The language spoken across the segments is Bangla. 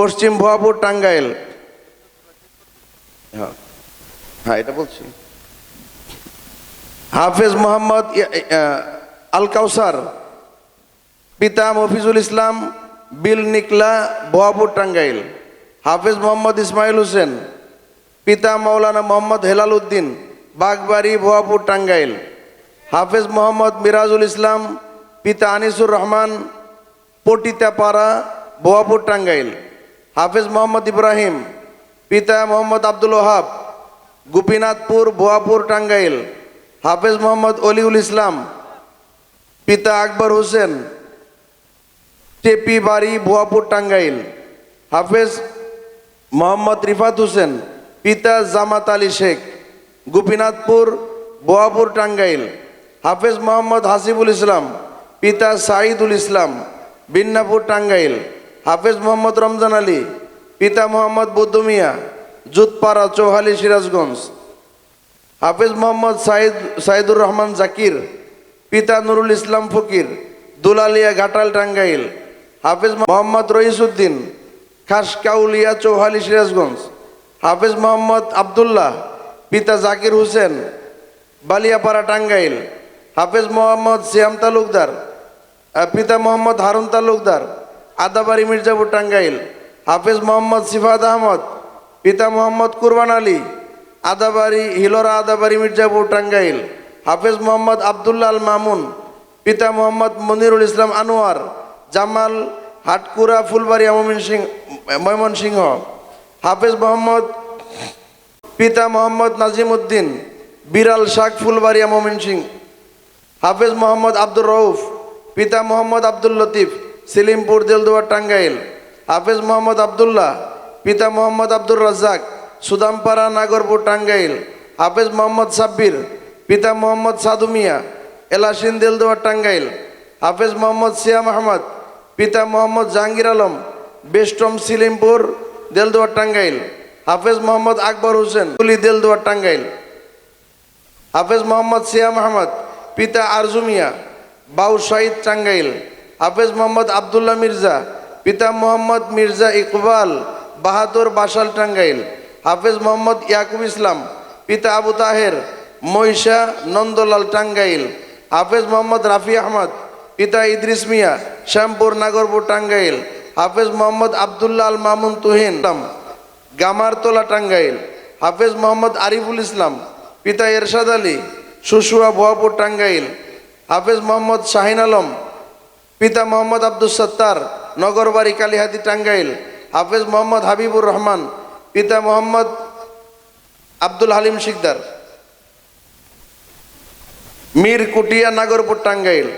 পশ্চিম ভুয়াপুর টাঙ্গাইল। হ্যাঁ হ্যাঁ এটা বলছি। হাফেজ মোহাম্মদ আল কাউসার, পিতা মফিজুল ইসলাম, বিল নিকলা ভুয়াপুর টাঙ্গাইল। হাফেজ মোহাম্মদ ইসমাইল হোসেন, পিতা মৌলানা মোহাম্মদ হেলাল উদ্দিন, বাগবাড়ি ভুয়াপুর টাঙ্গাইল। হাফেজ মোহাম্মদ মিরাজুল ইসলাম, পিতা আনিসুর রহমান, পটিতাপাড়া ভুয়াপুর টাঙ্গাইল। হাফেজ মোহাম্মদ ইব্রাহিম, পিতা মোহাম্মদ আব্দুল ওহাব, গোপীনাথপুর, ভুয়াপুর, টাঙ্গাইল। হাফেজ মোহাম্মদ অলিউল ইসলাম, পিতা আকবর হোসেন টেপি বাড়ি ভুয়াপুর, টাঙ্গাইল। হাফেজ মোহাম্মদ রিফাত হোসেন, পিতা জামাত আলী শেখ, গোপীনাথপুর বোয়াপুর টাঙ্গাইল। হাফেজ মোহাম্মদ হাসিবুল ইসলাম, পিতা সাঈদুল ইসলাম, বিন্নাপুর, টাঙ্গাইল। হাফেজ মোহাম্মদ রমজান আলী, পিতা মোহাম্মদ বুদ্ধমিয়া জুতপাড়া চৌহালি সিরাজগঞ্জ। হাফেজ মোহাম্মদ সাইদ, সাইদুর রহমান জাকির, পিতা নুরুল ইসলাম ফকির, দুলালিয়া ঘাটাল টাঙ্গাইল। হাফেজ মোহাম্মদ রইসুদ্দিন, খাসকাউলিয়া চৌহালি সিরাজগঞ্জ। হাফেজ মোহাম্মদ আবদুল্লাহ, পিতা জাকির হোসেন, বালিয়াপাড়া টাঙ্গাইল। হাফেজ মোহাম্মদ সিয়াম তালুকদার পিতা মোহাম্মদ হারুন তালুকদার। আদাবাড়ি মির্জাপুর টাঙ্গাইল হাফেজ মোহাম্মদ সিফাত আহমদ, পিতা মোহাম্মদ কুরবান আলী, আদাবাড়ি, হিলোরা আদাবাড়ি মির্জাপুর টাঙ্গাইল হাফেজ মোহাম্মদ আবদুল্লাহ আল মামুন, পিতা মোহাম্মদ মনিরুল ইসলাম আনোয়ার, জামাল হাটকুরা ফুলবাড়িয়া ময়মনসিংহ ময়মনসিংহ, হাফেজ মোহাম্মদ, পিতা মোহাম্মদ নাজিম উদ্দিন বিরাল শাক ফুলবাড়িয়া সিং হাফেজ মোহাম্মদ আব্দুর রউফ, পিতা মোহাম্মদ আব্দুল লতিফ সিলিমপুর দেলদুয়ার টাঙ্গাইল। হাফেজ মোহাম্মদ আবদুল্লাহ, পিতা মোহাম্মদ আব্দুর রাজ্জাক, সুদামপাড়া, নাগরপুর, টাঙ্গাইল। হাফেজ মোহাম্মদ সাব্বির, পিতা মোহাম্মদ সাদু মিয়া, এলাসিন দেলদুয়ার টাঙ্গাইল। হাফেজ মোহাম্মদ সিয়াম আহমদ, পিতা মোহাম্মদ জাহাঙ্গীর আলম বেস্টম সিলিমপুর দেলদুয়ার টাঙ্গাইল। হাফেজ মোহাম্মদ আকবর হোসেন তুলি দেলদুয়ার টাঙ্গাইল। হাফেজ মোহাম্মদ সিয়াম আহমদ, পিতা আরজুমিয়া বাউ শহীদ টাঙ্গাইল। হাফেজ মোহাম্মদ আবদুল্লাহ মির্জা, পিতা মোহাম্মদ মির্জা ইকবাল, বাহাদুর বাসাল টাঙ্গাইল, হাফেজ মোহাম্মদ ইয়াকুব ইসলাম, পিতা আবু তাহের, মহিষা নন্দলাল টাঙ্গাইল, হাফেজ মোহাম্মদ রাফি আহমদ, পিতা ইদ্রিস মিয়া, শ্যামপুর নাগরপুর টাঙ্গাইল, হাফেজ মোহাম্মদ আবদুল্লাহ আল মামুন তুহিন, গামারতলা টাঙ্গাইল, হাফেজ মোহাম্মদ আরিফুল ইসলাম, পিতা এরশাদ আলী, সুসুয়া ভুয়াপুর টাঙ্গাইল, হাফেজ মোহাম্মদ শাহিন আলম পিতা মোহাম্মদ আব্দুল সত্তার নগরবাড়ি কালীহাতি টাঙ্গাইল, হাফেজ মোহাম্মদ হাবিবুর রহমান, পিতা মোহাম্মদ আব্দুল হালিম শিকদার। মীর কুটিয়া নাগরপুর টাঙ্গাইল,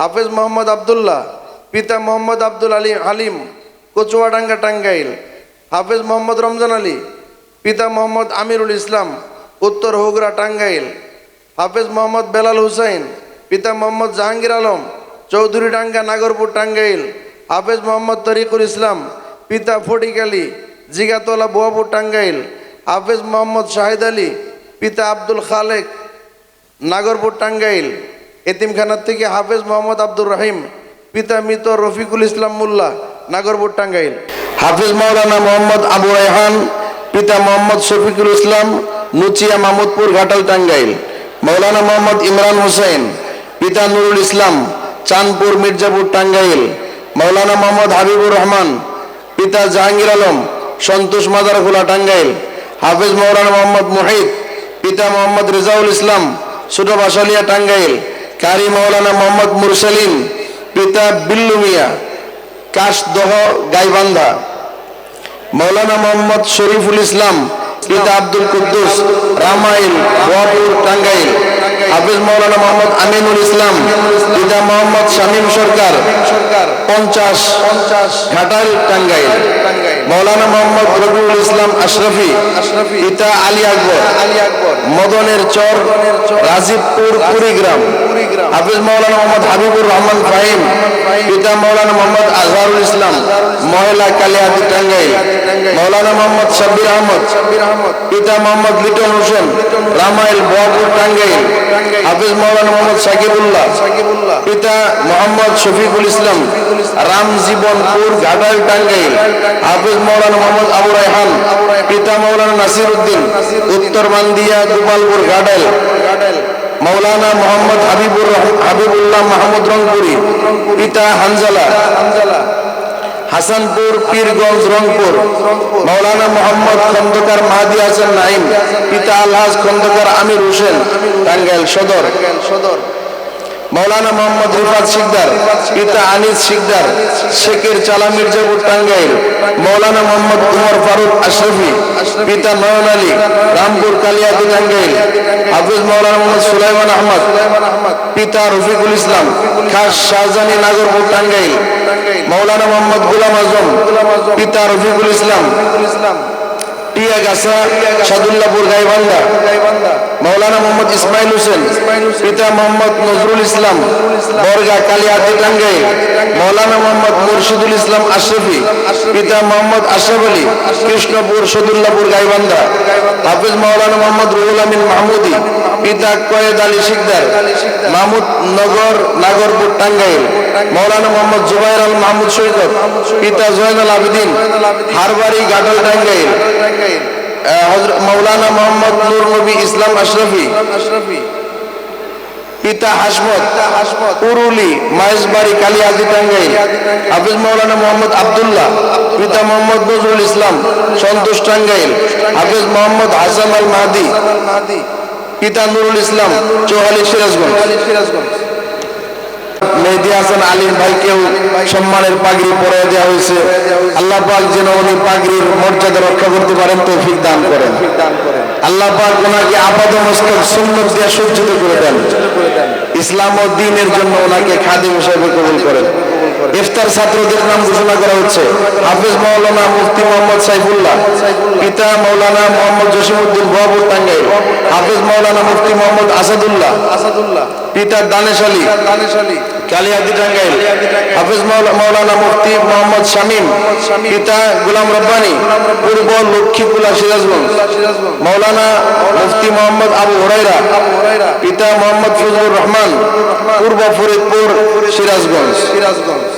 হাফেজ মোহাম্মদ আবদুল্লাহ, পিতা মোহাম্মদ আব্দুল আলী হালিম, কচুয়াডাঙ্গা টাঙ্গাইল, হাফেজ মোহাম্মদ রমজান আলী, পিতা মোহাম্মদ আমিরুল ইসলাম, উত্তর হোগরা টাঙ্গাইল, হাফেজ মোহাম্মদ বেলাল হুসাইন, পিতা মোহাম্মদ জাহাঙ্গীর আলম চৌধুরীডাঙ্গা নাগরপুর টাঙ্গাইল হাফেজ মোহাম্মদ তরিকুল ইসলাম, পিতা ফটিক আলী, জিগাতলা বোয়াপুর টাঙ্গাইল হাফেজ মোহাম্মদ শাহিদ আলী, পিতা আব্দুল খালেক, নাগরপুর টাঙ্গাইল এতিমখানার থেকে হাফেজ মোহাম্মদ আব্দুর রহিম, পিতা মৃত রফিকুল ইসলাম মোল্লা, নাগরপুর টাঙ্গাইল হাফিজ মাওলানা মোহাম্মদ আবু রায়হান, পিতা মোহাম্মদ শফিকুল ইসলাম, নুচিয়া মামুদপুর ঘাটাল টাঙ্গাইল মৌলানা মোহাম্মদ ইমরান হোসেন পিতা নুরুল ইসলাম চাঁদপুর মির্জাপুর টাঙ্গাইল মৌলানা মোহাম্মদ হাবিবুর রহমান, পিতা জাহাঙ্গীর আলম, সন্তোষ মাদারখোলা টাঙ্গাইল, হাফিজ মৌলানা মোহাম্মদ মুহিদ পিতা মোহাম্মদ রেজাউল ইসলাম, ছোট বাসালিয়া টাঙ্গাইল, কারি মৌলানা মোহাম্মদ মুরসালিম পিতা বিল্লু মিয়া, কাশদহ গাইবান্ধা। মৌলানা মোহাম্মদ শরীফুল ইসলাম, পিতা আব্দুল কুদ্দুস, রামাইল বোয়াপুর টাঙ্গাইল। হাফিজ মৌলানা মোহাম্মদ আমিনুল ইসলাম পিতা মোহাম্মদ শামীম সরকার পঞ্চাশ পঞ্চাশ ঘাটাইল টাঙ্গাইল। মৌলানা মোহাম্মদ রবিউল ইসলাম আশরাফি পিতা আলী আকবর। আলী আকবর। মদনের চর রাজীবপুর কুড়িগ্রাম। হাফিজ মাওলানা মোহাম্মদ হাবিবুর রহমান ফাহিম। পিতা মাওলানা মোহাম্মদ আজহারুল ইসলাম। মহিলা কালিয়াদি টাঙ্গাইল। মাওলানা মোহাম্মদ সাব্বির আহমদ। পিতা মোহাম্মদ লিটন হোসেন। রামাইল বোয়াপুর টাঙ্গাইল। হাফিজ মাওলানা মোহাম্মদ সাকিবুল্লাহ। পিতা মোহাম্মদ শফিকুল ইসলাম রামজীবনপুর, ঘাটাল, টাঙ্গাইল। হাফিজ মাওলানা মোহাম্মদ আবু রায়হান, পিতা মাওলানা নাসির উদ্দিন উত্তর মান্দিয়া, গোপালপুর, ঘাটাল। মাওলানা মোহাম্মদ হাবিবুর হাবিবুল্লাহ মাহমুদ রংপুরি, পিতা হানজালা। হাসানপুর, পীরগঞ্জ, রংপুর। মাওলানা মোহাম্মদ খন্দকার মাহাদি হাসান নাইম পিতা আলহাজ খন্দকার আমির হোসেন, টাঙ্গাইল সদর সদর। মাওলানা মোহাম্মদ রিফাত শিকদার, পিতা আনিস শিকদার, শেখের চালা মির্জাপুর টাঙ্গাইল, মাওলানা মোহাম্মদ উমর ফারুক আশরফি, পিতা নয়ন আলী, রামপুর কালিয়াদি টাঙ্গাইল, হাফিজ মাওলানা মোহাম্মদ সুলাইমান আহমদ, পিতা রফিকুল ইসলাম, খাস শাহজানি নাগরপুর টাঙ্গাইল, মাওলানা মোহাম্মদ গোলাম আজম, পিতা রফিকুল ইসলাম মাওলানা মোহাম্মদ ইসলাম। বরগা মোহাম্মদ মুর্শিদুল ইসলাম আশরফি মোহাম্মদ আশরাফ আলী, কৃষ্ণপুর, সদুল্লাপুর গাইবান্ধা। হাফিজ মাওলানা মোহাম্মদ রুহুল আমিন মাহমুদি পিতা কয়েদ আলী শিকদার। মাহমুদ নগর নাগরপুর টাঙ্গাইল। মাওলানা মোহাম্মদ জুবাইর আল মাহমুদ সৈকত পিতা জয়নাল আবেদিন, হারবাড়ি গাটল টাঙ্গাইল মাওলানা মোহাম্মদ নূর নবী ইসলাম আশরাফি, পিতা হাসমত হাসমত পুরুলি মাইজবাড়ি কালিয়াদি টাঙ্গাইল, হাফিজ মাওলানা মোহাম্মদ আব্দুল্লাহ, পিতা মোহাম্মদ নজরুল ইসলাম, সন্তোষ টাঙ্গাইল, হাফিজ মোহাম্মদ হাসান আল মাহাদি পিতা নুরুল ইসলাম চৌহালি সিরাজগঞ্জ। রক্ষা করতে পারেন দান করেন। আল্লাহ ওনাকে সজ্জিত করে ইসলাম ও দিনের জন্য ওনাকে খাদিম হিসেবে কবুল করেন। ইফতার ছাত্রদের নাম ঘোষণা করা হচ্ছে। হাফিজ মাওলানা মুফতি মোহাম্মদ সাইফুল্লাহ পিতা মাওলানা মোহাম্মদ জসিমউদ্দিন বাবুর টাঙ্গাইল হাফিজ মাওলানা মুফতি মোহাম্মদ আসাদুল্লাহ আসাদুল্লাহ। পিতা দানেশ আলী দানেশ আলী। কালিয়াদি টাঙ্গাইল হাফিজ মাওলানা মুফতি মোহাম্মদ শামীম। পিতা গুলাম রব্বানি, পূর্ব লক্ষ্মীপুলা সিরাজগঞ্জ মাওলানা মুফতি মোহাম্মদ আবু হরাইরা পিতা মোহাম্মদ ফজলুর রহমান, পূর্ব ফরিদপুর সিরাজগঞ্জ সিরাজগঞ্জ